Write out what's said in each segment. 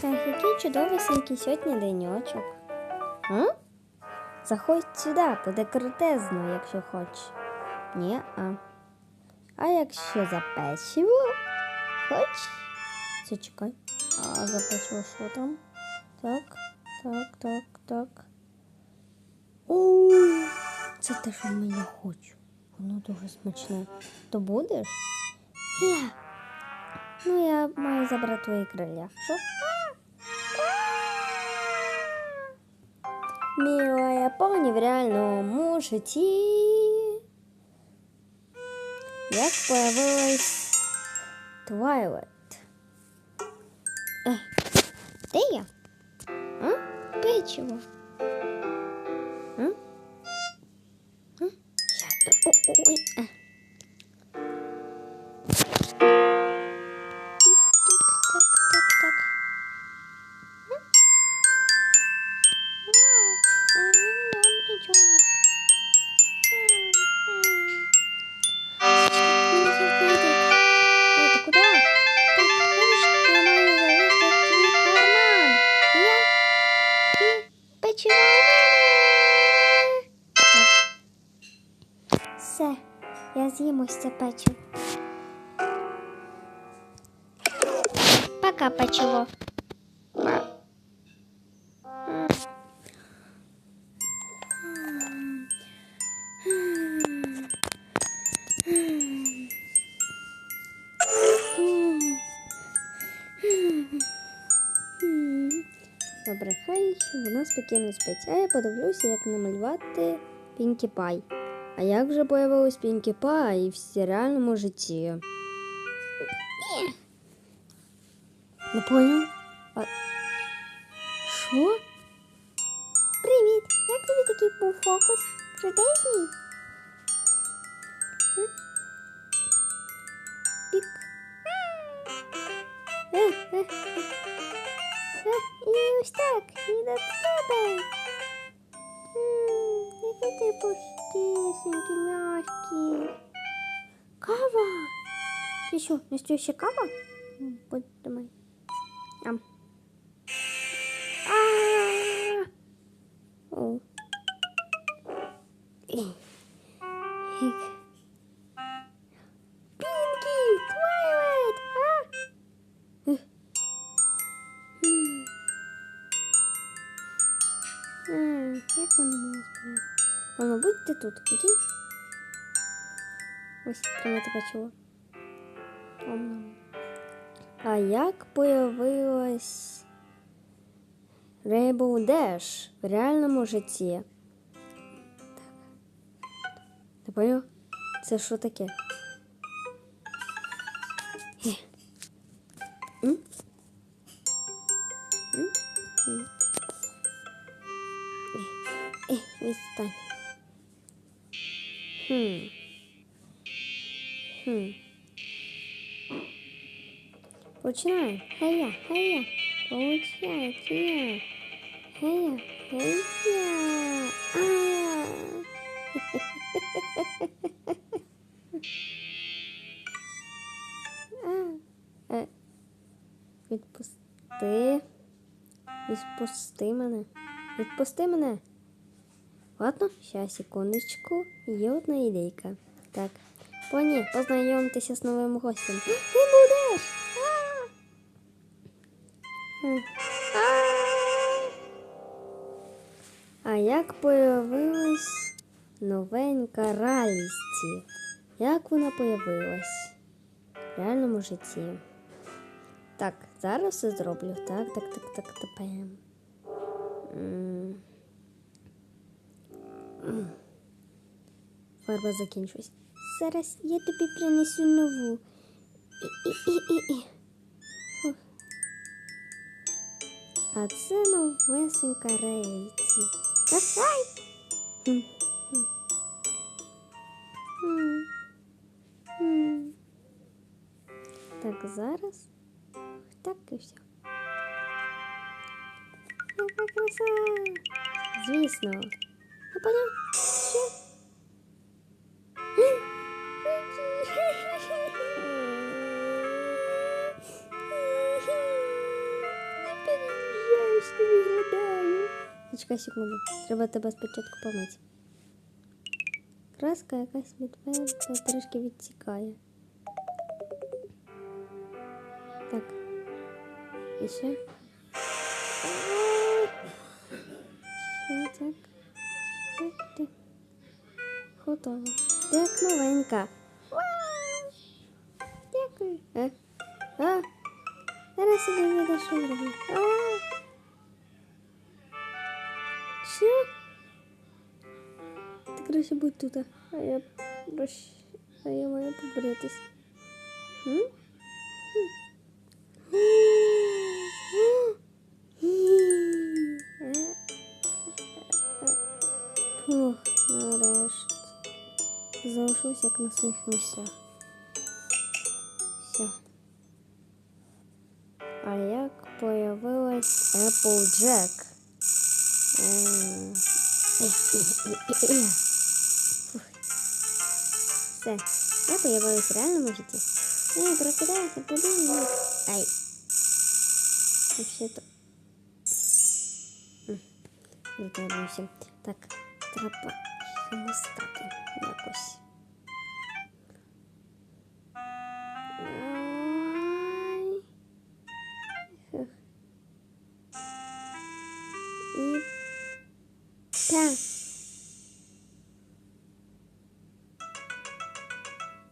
Так, який чудовий сьогодні денечок. М? Заходь сюди, буде крутезно, якщо хочеш. Ні, а. А якщо за печиво? Хоч? Це чекай. А за печиво що там? Так, так, так, так. О, це те, що мені хочу. Воно дуже смачне. То будеш? Я. Ну, я маю забрати твої крилля. Що? Милая поні в реальному житті. Як появилась Твайлайт. Е, де я? А? Печиво. А? А? Ща. О, о, ой. Все, я з'їм ось це печиво. Пока, печиво. Добре, хай вона спокійно спить. А я подивлюся, як намалювати Пінкі Пай. А як же появилась Пінкі Пай в реальному житті? Не понял? А... Що? Привіт! Як тобі такий був фокус? Чудесний? Пік. Е, е, е. І ось так, і до тебе. Який ти пустісенький, м'який. Кава. Ти що, не кава? М, Будь. Ам. О. Пинки! Твайлайт! А! Ех. М. М, Як сказати? Воно будьте тут, окей? Ось, тримайте печиво. Ом. А як появилась Rainbow Dash в реальному житті? Так. Ти поняв? Це що таке? Е. Е, е, відстань. Хм. Хм. Починаємо. Хея, хея. Получається. я. Хея, хея. А. А. Е. Відпусти. Відпусти мене. Відпусти мене. Ладно, щас, секундочку. Є одна ідейка. Так. Поні, познайомтеся з новим гостем. Ти будеш! А! Як появилась новенька Ралісті? Як вона появилась? В реальному житті. Так, зараз все зроблю. Так, так, так, так, тепем. Фарба закінчилась. Зараз я тобі принесу нову. І, і, і, і. А це новесенька рейці. Хм. Так, зараз. Так і все. Яка краса! Звісно. Я? Не виглядаю. Чекай секунду. Треба тебе спочатку помити. Краска якась від мене трішки відтікає. Так. І ще. Ще так. Так, так. Як новенька. Дякую. А? Зараз я доведу, що. А? Що? Ти краще будь тут, а я а я маю побритись. М? Залишусь як на своїх місцях. Все. А як появилась Applejack? М, ех, ех, ех, ех, ех. Фух. Все. Я появилась в реальному житті. Эй, прокидайся, подумай. Ай. Вообще-то... М, Затягнувся. Так, треба Йому стати якось. І... Пя.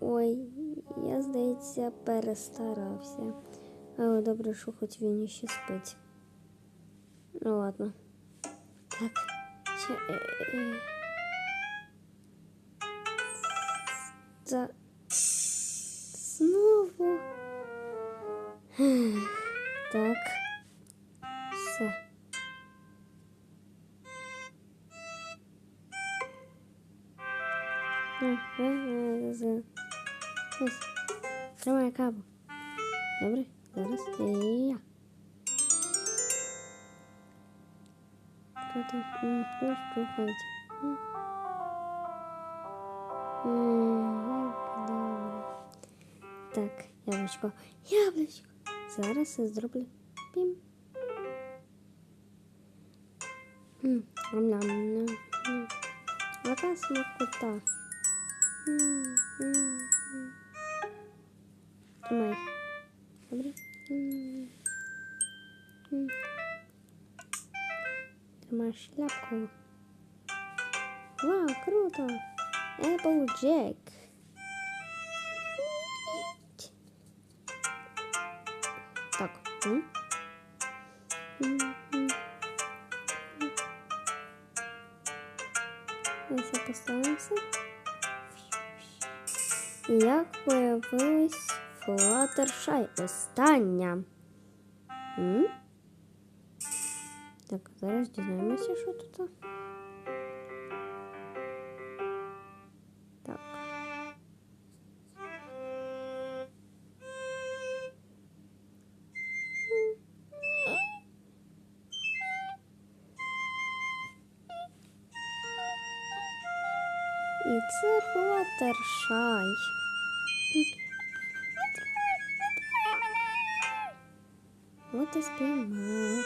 Ой, я, здається, перестарався. Але добре, що хоч він іще спить. Ну ладно. Так. Ще... За... Знову. Так. Все. Тримай каву. Добре, зараз я. Там? М, Хтось Так, яблучко. Яблучко. Зараз я зроблю пім. М, Ням-ням. М. Яка смакота. Тримай. Добре? Тримай шляпку. Вау, круто! Applejack. Так. М, м. Поставимося. Як появилась Флаттершай остання. Так, зараз дізнаємося, що тут. Флаттершай. От і спіймав.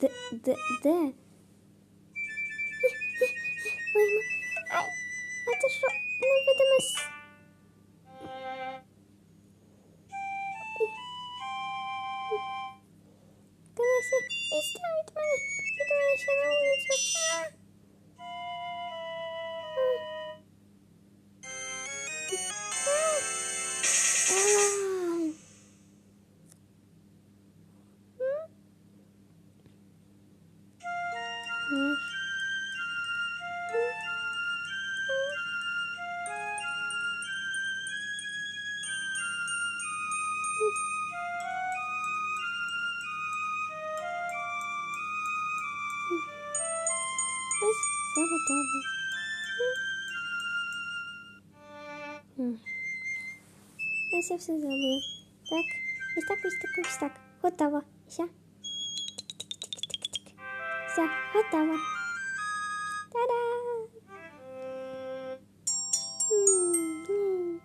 Де, де, де? Ой, а це що? Невидиме Вот все готово. Я все все зроблю. Так, и так, и так, и так. Готово. Все. Все, готово. Та-дам! М-м-м.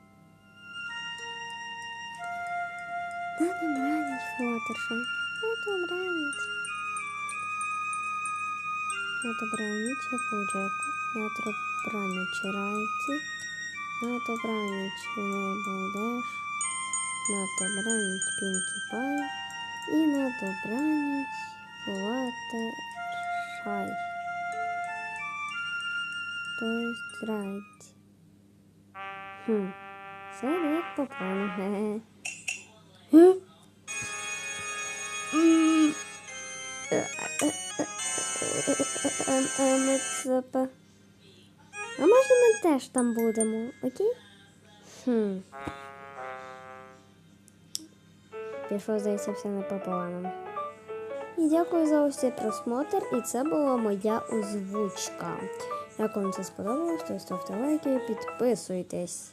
Надо брать флоттершу. Надо брать. На добраніч, Джеку. На добраніч, Райті. На добраніч, не будеш. На добраніч, Пінкі Пай. І на добраніч, Флаттершай. То есть Райті. Хм. Все як по плану. Ге-ге. Па- А може ми теж там будемо, окей? Хм. Пішло, здається, все не по плану. І дякую за цей просмотр. І це була моя озвучка. Як вам це сподобалось, то ставте лайки і підписуйтесь.